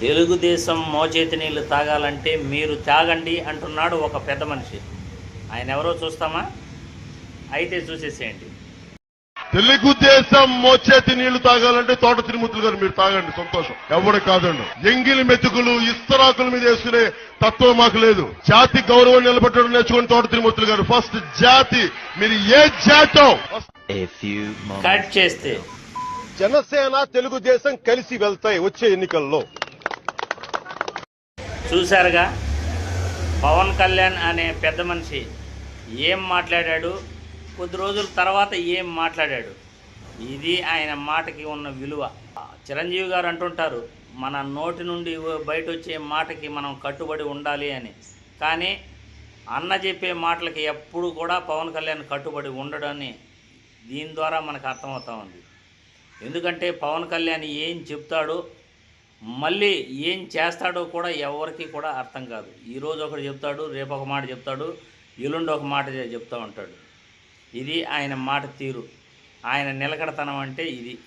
తెలుగుదేశం మోచేతి నీళ్ళు తాగాలంటే మీరు తాగండి అంటున్నాడు ఒక పెద్ద మనిషి. ఆయన ఎవరో చూస్తామా? అయితే చూసేసేయండి. తెలుగుదేశం మోచేతి నీళ్ళు తాగాలంటే తోట తిరుమతులు గారు మీరు తాగండి సంతోషం. ఎవడు కాదండి. ఎంగిలి మెతుకులు ఇస్తరాకుల మీద వేసుకునే తత్వం మాకు లేదు. జాతి గౌరవం నిలబెట్టడం నేర్చుకుని తోట తిరుమతులు గారు. ఫస్ట్ జాతి. మీరు ఏ జాతం. కట్ చేస్తే. జనసేన తెలుగుదేశం కలిసి వెళ్తాయి వచ్చే ఎన్నికల్లో. చూశారుగా? పవన్ కళ్యాణ్ అనే పెద్ద మనిషి ఏం మాట్లాడాడు? కొద్ది రోజుల తర్వాత ఏం మాట్లాడాడు? ఇది ఆయన మాటకి ఉన్న విలువ. చిరంజీవి గారు అంటుంటారు మన నోటి నుండి బయట వచ్చే మాటకి మనం కట్టుబడి ఉండాలి అని. కానీ అన్న చెప్పే మాటలకి ఎప్పుడు కూడా పవన్ కళ్యాణ్ కట్టుబడి ఉండడని దీని ద్వారా మనకు అర్థమవుతా ఉంది. ఎందుకంటే పవన్ కళ్యాణ్ ఏం చెప్తాడో మళ్ళీ ఏం చేస్తాడో కూడా ఎవరికి కూడా అర్థం కాదు. ఈరోజు ఒకటి చెప్తాడు రేపు ఒక మాట చెప్తాడు ఎల్లుండి ఒక మాట చెప్తూ ఉంటాడు. ఇది ఆయన మాట తీరు. ఆయన నిలకడతనం అంటే ఇది.